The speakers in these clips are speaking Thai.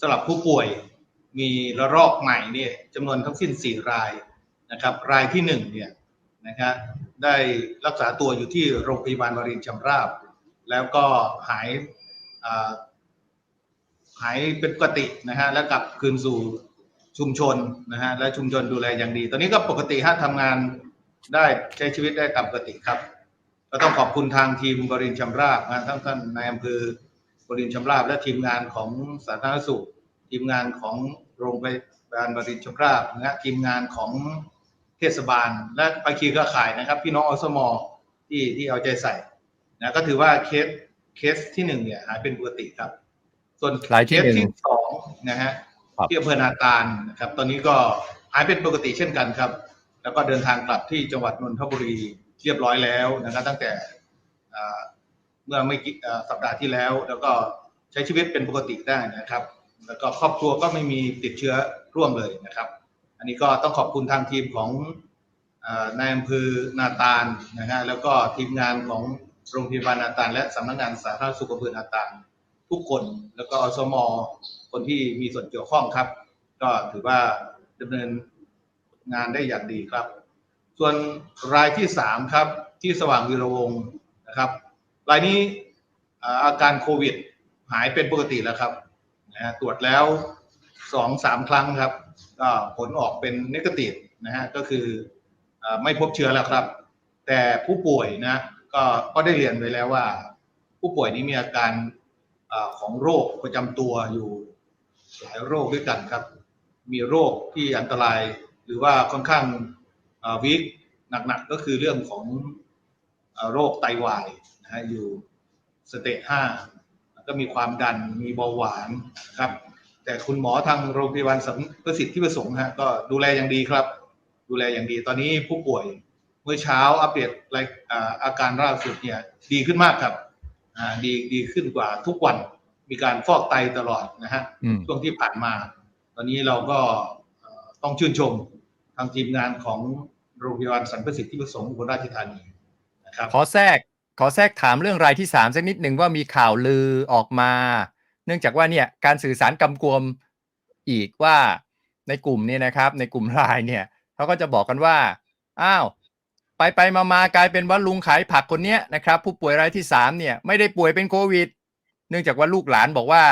สำหรับผู้ป่วยมีระลอกใหม่เนี่ยจำนวนทั้งสิ้น 4 รายนะครับ รายที่1เนี่ยนะครับได้รักษาตัวอยู่ที่โรงพยาบาลวรินทร์ชำราบ แล้วก็หายหายเป็นปกตินะฮะแล้วกลับคืนสู่ชุมชนนะฮะและชุมชนดูแลอย่างดี ตอนนี้ก็ปกติฮะทำงานได้ใช้ชีวิตได้ตามปกติครับ ก็ต้องขอบคุณทางทีมบรินทร์ชำราบนะทั้งท่านนายอำเภอ บรินทร์ชำราบและทีมงานของสาธารณสุข ทีมงานของโรงพยาบาลบรินทร์ชำราบนะฮะทีมงานของเทศบาล และภาคีเครือข่ายนะครับ พี่น้องอสมที่ที่เอาใจใส่นะก็ถือว่าเคสเคสที่หนึ่งเนี่ยหายเป็นปกติครับ ส่วนรายที่เคสหนึ่งที่สองนะฮะครับที่อำเภอนาตาลนะครับ ตอนนี้ก็หายเป็นปกติเช่นกันครับ แล้วก็เดินทางกลับที่จังหวัดนนทบุรีเรียบร้อยแล้วนะครับ ตั้งแต่อ่า เมื่อไม่กี่สัปดาห์ที่แล้ว แล้วก็ใช้ชีวิตเป็นปกติได้นะครับ แล้วก็ครอบครัวก็ไม่มีติดเชื้อร่วมเลยนะครับ อันนี้ก็ต้องขอบคุณทางทีมของนายอำเภอนาตาลนะฮะแล้วก็ทีมงานของโรงพยาบาลนาตาลและสำนักงานสาธารณสุขอำเภอนาตาลทุกคนแล้วก็อสมคนที่มีส่วนเกี่ยวข้องครับ ก็ถือว่าดำเนินงานได้อย่างดีครับ ส่วนรายที่สามครับที่สว่างวีรวงนะครับ รายนี้อาการโควิดหายเป็นปกติแล้วครับนะตรวจแล้วสองสามครั้งครับ ก็ผลออกเป็นนกาทีฟนะฮะก็คืออไม่พบเชื้อแล้วครับ แต่ผู้ป่วยนะก็ก็ได้เรียนไว้แล้วว่า ผู้ป่วยนี้มีอาการอของโรคประจำตัวอยู่หลายโรคด้วยกันครับ มีโรคที่อันตรายหรือว่าค่อนข้างวิกหนักๆก็คือเรื่องของอโรคไตวาย นะฮะอยู่สเตจห้าก็มีความดันมีเบาหวานนะครับ แต่คุณหมอทางโรงพยาบาลสำประสิทธิประสงค์ฮะก็ดูแลอย่างดีครับ ดูแลอย่างดีตอนนี้ผู้ป่วยเมื่อเช้าอัปเดตรายอ่าอาการล่าสุดเนี่ยดีขึ้นมากครับอ่าดีดีขึ้นกว่าทุกวันมีการฟอกไตตลอดนะฮะอืมช่วงที่ผ่านมา ตอนนี้เราก็เอ่อต้องชื่นชมทางทีมงานของโรงพยาบาลสรรพสิทธิประสงค์อุบลราชธานีนะครับขอแทรก ขอแทรกถามเรื่องรายที่สามสักนิดหนึ่งว่ามีข่าวลือออกมา เนื่องจากว่าเนี่ยการสื่อสารกำกวมอีกว่าในกลุ่มเนี่ยนะครับ ในกลุ่มไลน์เนี่ยเขาก็จะบอกกันว่าอ้าวไปไปมามากลายเป็นว่าลุงขายผักคนเนี้ยนะครับ ผู้ป่วยรายที่สามเนี่ยไม่ได้ป่วยเป็นโควิด เนื่องจากว่าลูกหลานบอกว่า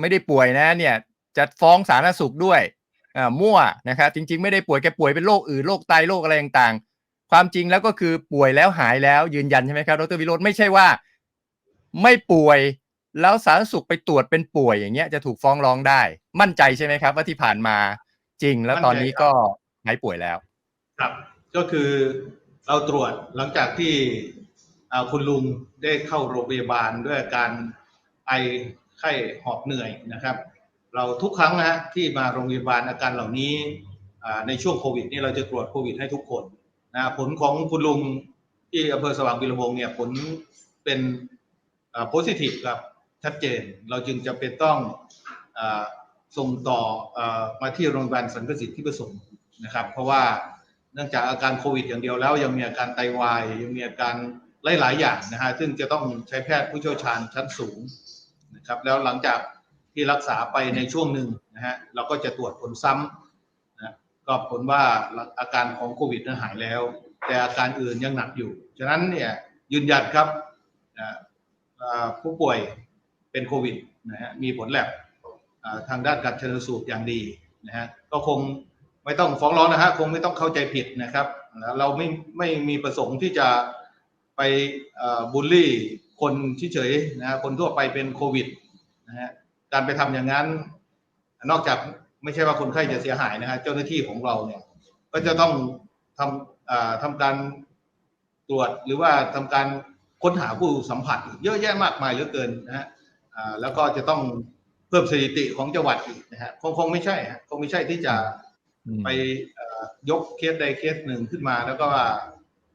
ไม่ได้ป่วยนะเนี่ยจะฟ้องสาธารณสุขด้วยอ่ามั่วนะครับจริง ๆ ไม่ได้ป่วยแกป่วยเป็นโรคอื่นโรคไตโรคอะไรต่างๆ ความจริงแล้วก็คือป่วยแล้วหายแล้วยืนยันใช่ไหมครับดรวิโรจน์ไม่ใช่ว่า ไม่ป่วยแล้วสาธารณสุขไปตรวจเป็นป่วยอย่างเงี้ยจะถูกฟ้องร้องได้ มั่นใจใช่ไหมครับ ว่าที่ผ่านมาจริงแล้วตอนนี้ก็หายป่วยแล้ว ครับ ก็คือเราตรวจหลังจากที่คุณลุงได้เข้าโรงพยาบาลด้วยอาการไอไข้หอบเหนื่อยนะครับ เราทุกครั้งนะที่มาโรงพยาบาลอาการเหล่านี้ในช่วงโควิดนี่เราจะตรวจโควิดให้ทุกคน นะผลของคุณลุงที่อำเภอสว่างวีระวงเนี่ยผลเป็นโพซิทีฟครับชัดเจน เราจึงจะเป็นต้องอส่งต่ออมาที่โรงพยาบาลสรรพสิทธิประสงค์นะครับ เพราะว่าเนื่องจากอาการโควิดอย่างเดียวแล้ว ยังมีอาการไตวายยังมีอาการหลายๆอย่างนะฮะซึ่งจะต้องใช้แพทย์ผู้เชี่ยวชาญชั้นสูงนะครับ แล้วหลังจากที่รักษาไปในช่วงหนึ่งนะฮะเราก็จะตรวจผลซ้ำนะ ก็ผลว่าอาการของโควิดนั้นหายแล้ว แต่อาการอื่นยังหนักอยู่ ฉะนั้นเนี่ยยืนยันครับผู้ป่วยเป็นโควิดนะฮะมีผลแลบทางด้านการชนสูตรอย่างดีนะฮะก็คงไม่ต้องฟ้องร้องนะฮะคงไม่ต้องเข้าใจผิดนะครับ เราไม่ไม่มีประสงค์ที่จะไปบูลลี่คนเฉยๆนะฮะคนทั่วไปเป็นโควิดนะฮะการไปทำอย่างนั้น นอกจาก ไม่ใช่ว่าคนไข้จะเสียหายนะฮะเจ้าหน้าที่ของเราเนี่ย ก็จะต้องทำอ่าทำการตรวจหรือว่าทำการค้นหาผู้สัมผัสอีกเยอะแยะมากมายเหลือเกินนะฮะอ่าแล้วก็จะต้องเพิ่มสถิติของจังหวัดอีกนะฮะคงคงไม่ใช่ฮะคงไม่ใช่ที่จะอืมไปเอ่อยกเคสใดเคสหนึ่งขึ้นมา แล้วก็ว่า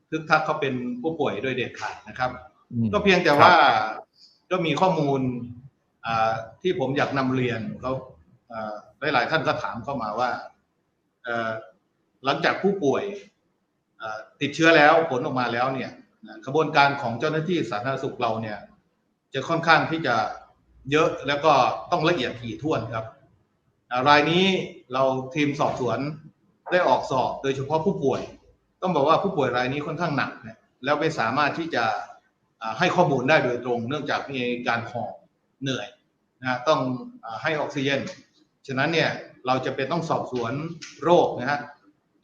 ทึกทักเขาเป็นผู้ป่วยโดยเด็ดขาดนะครับอืมก็เพียงแต่ว่าก็มีข้อมูลอ่าที่ผมอยากนำเรียนเขาอ่า หลาย ๆ ท่านก็ถามเข้ามาว่าหลังจากผู้ป่วยติดเชื้อแล้วผลออกมาแล้วเนี่ยกระบวนการของเจ้าหน้าที่สาธารณสุขเราเนี่ย จะค่อนข้างที่จะเยอะแล้วก็ต้องละเอียดถี่ถ้วนครับรายนี้เราทีมสอบสวนได้ออกสอบโดยเฉพาะผู้ป่วย ต้องบอกว่าผู้ป่วยรายนี้ค่อนข้างหนักเนี่ยแล้วไม่สามารถที่จะให้ข้อมูลได้โดยตรง เนื่องจากมีการหอบเหนื่อยนะต้องให้ออกซิเจน ฉะนั้นเนี่ยเราจะเป็นต้องสอบสวนโรคนะฮะ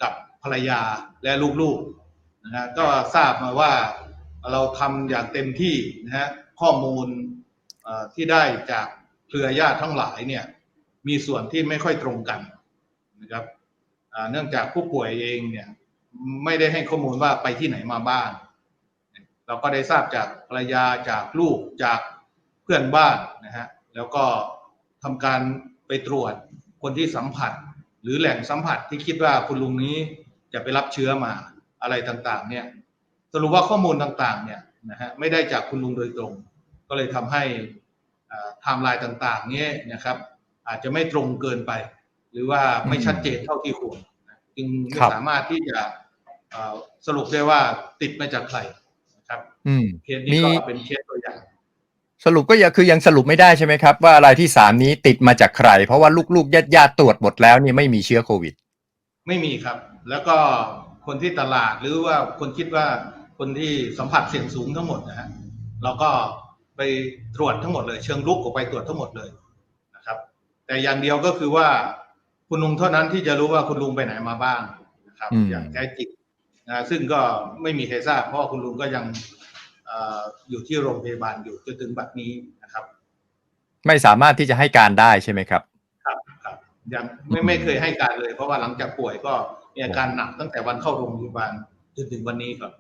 กับภรรยาและลูกๆนะฮะก็ทราบมาว่าเราทำอย่างเต็มที่นะฮะข้อมูลที่ได้จากเครือญาติทั้งหลายเนี่ยมีส่วนที่ไม่ค่อยตรงกันนะครับเนื่องจากผู้ป่วยเองเนี่ยไม่ได้ให้ข้อมูลว่าไปที่ไหนมาบ้างเราก็ได้ทราบจากภรรยาจากลูกจากเพื่อนบ้านนะฮะแล้วก็ทำการ ตรวจคนที่สัมผัส หรือแหล่งสัมผัสที่คิดว่าคุณลุงนี้จะไปรับเชื้อมาอะไรต่างๆ เนี่ยสรุปว่าข้อมูลต่างๆ เนี่ยนะฮะไม่ได้จากคุณลุงโดยตรง ก็เลยทำให้ไทม์ไลน์ต่าง ๆ เนี่ยนะครับ อาจจะไม่ตรงเกินไป หรือว่าไม่ชัดเจนเท่าที่ควรนะจึงไม่ครับสามารถที่จะเอ่อสรุปได้ว่าติดมาจากใครนะครับอืมเคสนี้มีก็เป็นเคสตัวอย่าง สรุปก็ยังคือยังสรุปไม่ได้ใช่ไหมครับ ว่ารายที่สามนี้ติดมาจากใคร เพราะว่าลูกๆญาติๆตรวจหมดแล้วนี่ไม่มีเชื้อโควิด ไม่มีครับ แล้วก็คนที่ตลาดหรือว่าคนคิดว่าคนที่สัมผัสเสี่ยงสูงทั้งหมดนะฮะเราก็ไปตรวจทั้งหมดเลย เชิงลุกออกไปตรวจทั้งหมดเลยนะครับ แต่อย่างเดียวก็คือว่าคุณลุงเท่านั้นที่จะรู้ว่าคุณลุงไปไหนมาบ้างนะครับอืมอย่างแท้จริงนะซึ่งก็ไม่มีใครทราบเพราะว่าคุณลุงก็ยังเอ่ออยู่ที่โรงพยาบาลอยู่จนถึงบัดนี้นะครับ ไม่สามารถที่จะให้การได้ใช่ไหมครับ ครับครับยังไม่ไม่เคยให้การเลย เพราะว่าหลังจากป่วยก็มีอาการหนักตั้งแต่วันเข้าโรงพยาบาลจนถึงวันนี้ครับ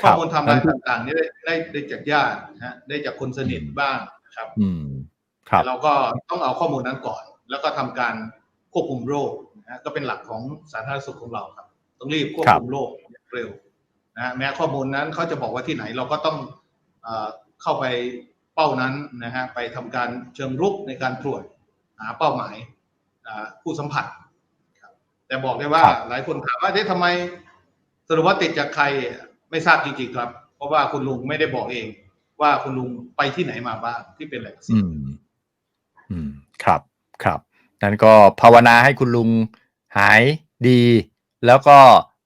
ครัข้บอมูลไทำลายต่างๆนี่ได้ได้ได้จากญาตินะฮะได้จากคนสนิทบ้างนะครับ อืมครับเราก็ต้องเอาข้อมูลนั้นก่อน แล้วก็ทำการควบคุมโรคนะฮะก็เป็นหลักของสาธารณสุขของเราครับ ต้องรีบควบคุมโรคอย่างเร็ว นะฮะแม้ข้อมูลนั้นเขาจะบอกว่าที่ไหนเราก็ต้องเอ่อเข้าไปเป้านั้นนะฮะไปทำการเชิงรุกในการตรวจหาเป้าหมายอ่าผู้สัมผัสครับแต่บอกได้ว่าครับหลายคนถามว่าเอ๊ะทำไมสรุปว่าติดจากใครไม่ทราบจริงๆครับ เพราะว่าคุณลุงไม่ได้บอกเอง ว่าคุณลุงไปที่ไหนมาบ้างที่เป็นแหล่งเสี่อืยงมอืม ครับครับนั้นก็ภาวนาให้คุณลุงหายดี แล้วก็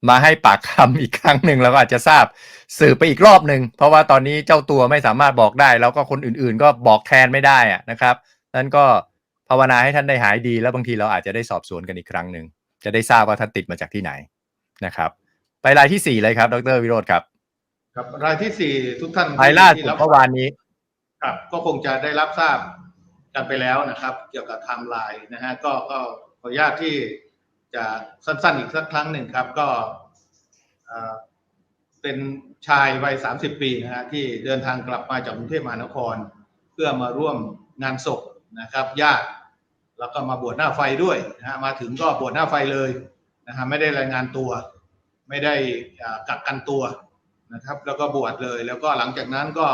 มาให้ปากคำอีกครั้งหนึ่งแล้วก็อาจจะทราบสืบไปอีกรอบหนึ่งเพราะว่าตอนนี้เจ้าตัวไม่สามารถบอกได้ แล้วก็คนอื่นๆ ก็บอกแทนไม่ได้อะนะครับนั้นก็ภาวนาให้ท่านได้หายดี แล้วบางทีเราอาจจะได้สอบสวนกันอีกครั้งหนึ่งจะได้ทราบว่าท่านติดมาจากที่ไหนนะครับ ไปรายที่สี่เลยครับ ดรวิโรธครับ ครับรายที่สี่ทุกท่านรายล่าสุที่ดรับเมื่อวานนี้ ครับก็คงจะได้รับทราบกันไปแล้วนะครับ เกี่ยวกับไทม์ไลน์นะฮะก็ก็ขออนุญาตที่ จะสั้นๆอีกสักครั้งหนึ่งครับ ก็เป็นชายวัย 30 ปีนะฮะที่เดินทางกลับมาจากกรุงเทพมหานคร เพื่อมาร่วมงานศพนะครับญาติแล้วก็มาบวชหน้าไฟด้วยนะฮะมาถึงก็บวชหน้าไฟเลยนะฮะไม่ได้รายงานตัว ไม่ได้กักกันตัวนะครับ แล้วก็บวชเลย แล้วก็หลังจากนั้นก็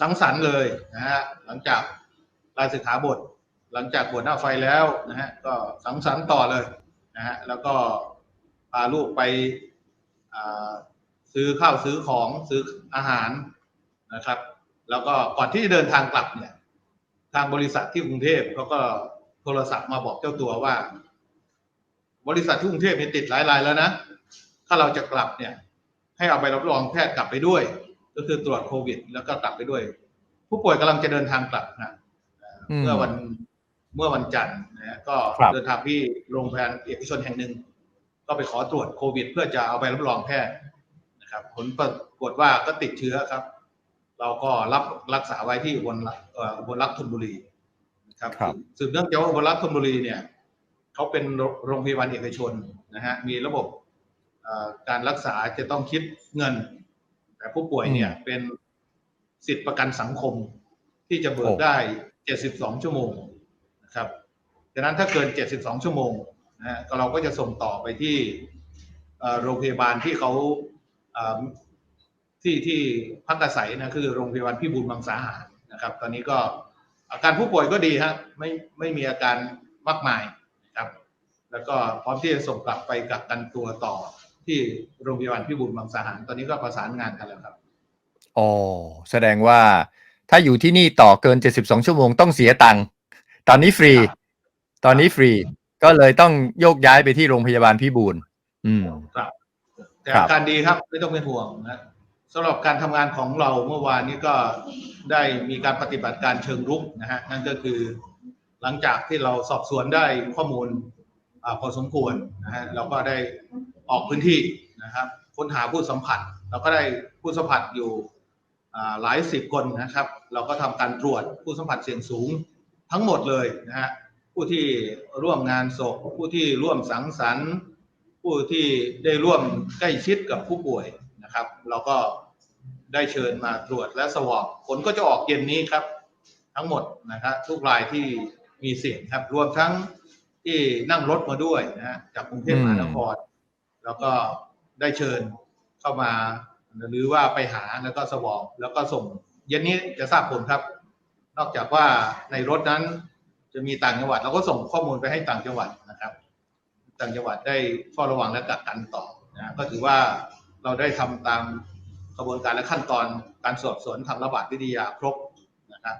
สังสรรค์เลยนะฮะหลังจากลาสิกขาบท หลังจากบวชหน้าไฟแล้วนะฮะก็สังสรรค์ต่อเลย นะฮะแล้วก็พาลูกไปอ่าซื้อข้าวซื้อของซื้ออาหารนะครับ แล้วก็ก่อนที่จะเดินทางกลับเนี่ย ทางบริษัทที่กรุงเทพเขาก็โทรศัพท์มาบอกเจ้าตัวว่า บริษัทที่กรุงเทพมีติดหลายรายแล้วนะ ถ้าเราจะกลับเนี่ย ให้เอาใบรับรองแพทย์กลับไปด้วย ก็คือตรวจโควิด แล้วก็กลับไปด้วย ผู้ป่วยกำลังจะเดินทางกลับนะเอ่ออมเมื่อวัน เมื่อวันจันทร์นะฮะก็ครับเดินทางที่โรงพยาบาลเอกชนแห่งหนึ่ง ก็ไปขอตรวจโควิด เพื่อจะเอาใบรับรองแพทย์นะครับ ผลปรากฏว่าก็ติดเชื้อครับ เราก็รับรักษาไว้ที่อุบลรัตน์เอ่ออุบลรัตน์ธนบุรีนะครับครับสืบเนื่องจากว่าอุบลรัตน์ธนบุรีเนี่ยเขาเป็นโรงพยาบาลเอกชนนะฮะมีระบบเอ่อการรักษาจะต้องคิดเงิน แต่ผู้ป่วยเนี่ยเป็นสิทธิประกันสังคมที่จะเบิกโอ้ได้ 72 ชั่วโมงนะ ครับดังนั้นถ้าเกิน 72 ชั่วโมงนะฮะก็เราก็จะส่งต่อไปที่โรงพยาบาลที่เขาที่ที่พักอาศัยนะคือโรงพยาบาลพิบูลมังสาหารนะครับ ตอนนี้ก็อาการผู้ป่วยก็ดีฮะไม่ไม่มีอาการมากมายนะครับ แล้วก็พร้อมที่จะส่งกลับไปกักกันตัวต่อที่โรงพยาบาลพิบูลมังสาหาร ตอนนี้ก็ประสานงานกันแล้วครับอ๋อแสดงว่าถ้าอยู่ที่นี่ต่อเกิน 72 ชั่วโมงต้องเสียตังค์ ตอนนี้ฟรีครับตอนนี้ฟรี ก็เลยต้องโยกย้ายไปที่โรงพยาบาลพิบูลอืมครับแต่ครับอาการดีครับไม่ต้องเป็นห่วงนะสำหรับการทำงานของเราเมื่อวานนี้ก็ได้มีการปฏิบัติการเชิงรุกนะฮะนั่นก็คือหลังจากที่เราสอบสวนได้ข้อมูลอาพอสมควรนะฮะเราก็ได้ออกพื้นที่นะครับค้นหาผู้สัมผัส เราก็ได้ผู้สัมผัสอยู่อ่าหลายสิบคนนะครับ เราก็ทำการตรวจผู้สัมผัสเสี่ยงสูง ทั้งหมดเลยนะฮะผู้ที่ร่วมงานศพ ผู้ที่ร่วมสังสรรค์ ผู้ที่ได้ร่วมใกล้ชิดกับผู้ป่วยนะครับ เราก็ได้เชิญมาตรวจและสวอปผลก็จะออกเย็นนี้ครับ ทั้งหมดนะครับทุกรายที่มีเสี่ยงครับรวมทั้งที่นั่งรถมาด้วยนะฮะจากกรุงเทพมหานครแล้วก็ได้เชิญเข้ามาหรือว่าไปหาแล้วก็สวอปแล้วก็ส่ง เย็นนี้จะทราบผลครับ นอกจากว่าในรถนั้นจะมีต่างจังหวัดเราก็ส่งข้อมูลไปให้ต่างจังหวัดนะครับ ต่างจังหวัดได้เฝ้าระวังและกักกันต่อนะก็ถือว่าเราได้ทำตามกระบวนการและขั้นตอนการสอบสวนทางระบาดวิทยาครบนะครับ